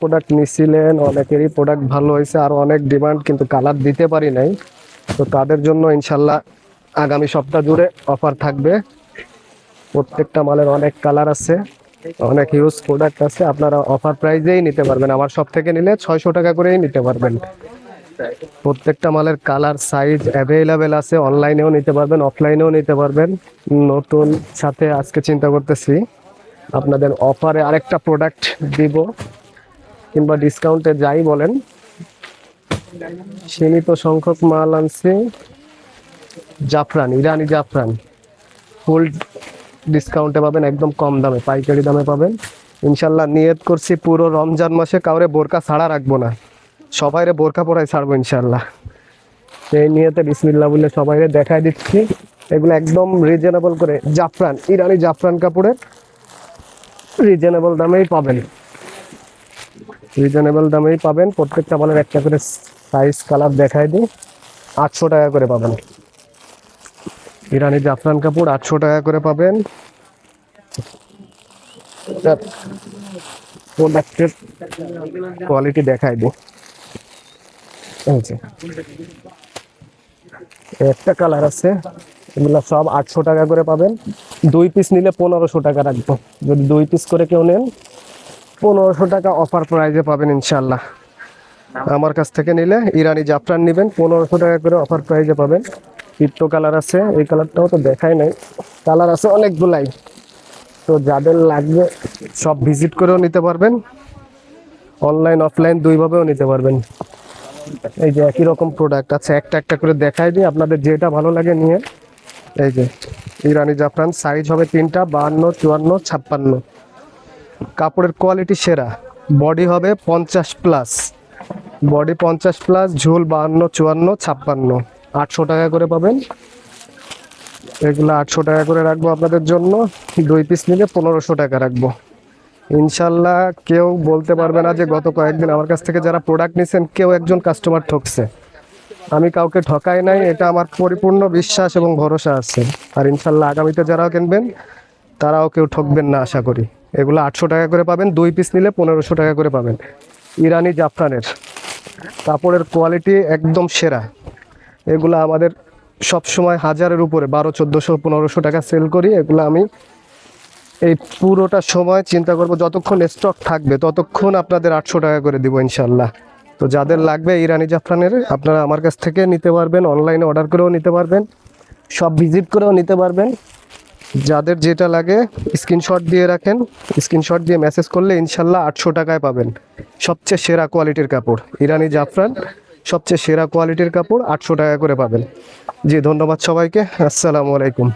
Product নিছিলেন, অনেকেরই product ভালো হয়েছে, আর অনেক ডিমান্ড কিন্তু কালার দিতে পারি নাই। তো তাদের জন্য ইনশাল্লাহ আগামী সপ্তাহ জুড়ে অফার থাকবে। প্রত্যেকটা মালের অনেক কালার আছে, অনেক হিউজ প্রোডাক্ট আছে, আপনারা অফার প্রাইজেই নিতে পারবেন। আমার সব থেকে নিলে ছয়শো টাকা করেই নিতে পারবেন। প্রত্যেকটা মালের কালার সাইজ অ্যাভেলেবেল আছে অনলাইনেও নিতে পারবেন অফলাইনেও নিতে পারবেন। নতুন সাথে আজকে চিন্তা করতেছি, আপনাদের অফারে আরেকটা প্রোডাক্ট দিব। কিংবা ডিসকাউন্টে যাই বলেন, সীমিত সংখ্যক মাল আনছি জাফরান, ইরানি জাফরান। ফুল ডিসকাউন্টে পাবেন, একদম কম দামে, পাইকারি দামে পাবেন। ইনশাল্লাহ নিয়ত করছি, পুরো রমজান মাসে কাউরে বোরকা ছাড়া রাখব না। সবাইরে বোরকা পরাই ছাড়বো ইনশাল্লাহ। সেই নিয়েতে বিসমিল্লা বলে সবাইরে দেখাই দিচ্ছি। এগুলো একদম রিজনেবল করে, জাফরান, ইরানি জাফরান কাপড়ের রিজনেবল দামেই পাবেন। রিজনেবল দামেই পাবেন। প্রত্যেকটা মালের একটা করে সাইজ কালার দেখাই দিই। আটশো টাকা করে পাবেন। ইরানি জাফরান কাপড় আটশো টাকা করে পাবেন। প্রোডাক্টের কোয়ালিটি দেখাই দিই। একটা কালার আছে, এগুলো সব আটশো টাকা করে পাবেন। দুই পিস নিলে পনেরোশো টাকা রাখব। যদি দুই পিস করে কেউ নেন পনেরোশো টাকা অফার প্রাইজে পাবেন ইনশাল্লাহ আমার কাছ থেকে নিলে ইরানি জাফরান নেবেন, পনেরোশো টাকা করে অফার প্রাইজে পাবেন। চিত্র কালার আছে, এই কালারটাও তো দেখাই নাই। কালার আছে অনেকগুলাই। তো যাদের লাগবে সব ভিজিট করেও নিতে পারবেন। অনলাইন অফলাইন দুইভাবেও নিতে পারবেন। এই যে একই রকম প্রোডাক্ট আছে, একটা একটা করে দেখাই দিই, আপনাদের যেটা ভালো লাগে নিয়ে। এই যে, ইরানি জাফরান সাইজ হবে তিনটা, বাহান্ন, চুয়ান্ন, ছাপ্পান্ন। কাপড়ের কোয়ালিটি সেরা। বডি হবে পঞ্চাশ প্লাস বডি পঞ্চাশ প্লাস ঝুল বাহান্ন, চুয়ান্ন, ছাপ্পান্ন। আটশো টাকা করে পাবেন। এগুলো আটশো টাকা করে রাখব আপনাদের জন্য। দুই পিস নিলে পনেরোশো টাকা রাখব। ইনশাল্লাহ কেউ বলতে পারবে না যে গত কয়েকদিন আমার কাছ থেকে যারা প্রোডাক্ট নিছেন, কেউ একজন কাস্টমার ঠকছে। আমি কাউকে ঠকাই নাই, এটা আমার পরিপূর্ণ বিশ্বাস এবং ভরসা আছে। আর ইনশাল্লাহ আগামীতে যারাও কিনবেন, তারাও কেউ ঠকবেন না, আশা করি। এগুলো আটশো টাকা করে পাবেন, দুই পিস নিলে পনেরোশো টাকা করে পাবেন। ইরানি জাফরানের। কাপড়ের কোয়ালিটি একদম সেরা। এগুলো আমাদের সব সময় হাজারের উপরে, বারো, চোদ্দোশো, পনেরোশো টাকা সেল করি। এগুলো আমি এই পুরোটা সময় চিন্তা করব, যতক্ষণ স্টক থাকবে, ততক্ষণ আপনাদের আটশো টাকা করে দিব ইনশাল্লাহ। তো যাদের লাগবে ইরানি জাফরানের, আপনারা আমার কাছ থেকে নিতে পারবেন অনলাইনে অর্ডার করেও নিতে পারবেন সব ভিজিট করেও নিতে পারবেন। যাদের যেটা লাগে স্ক্রিনশট দিয়ে রাখেন। স্ক্রিনশট দিয়ে মেসেজ করলে ইনশাল্লাহ আটশো টাকায় পাবেন। সবচেয়ে সেরা কোয়ালিটির কাপড়, ইরানি জাফরান। সবচেয়ে সেরা কোয়ালিটির কাপড় আটশো টাকা করে পাবেন। জি, ধন্যবাদ সবাইকে। আসসালামু আলাইকুম।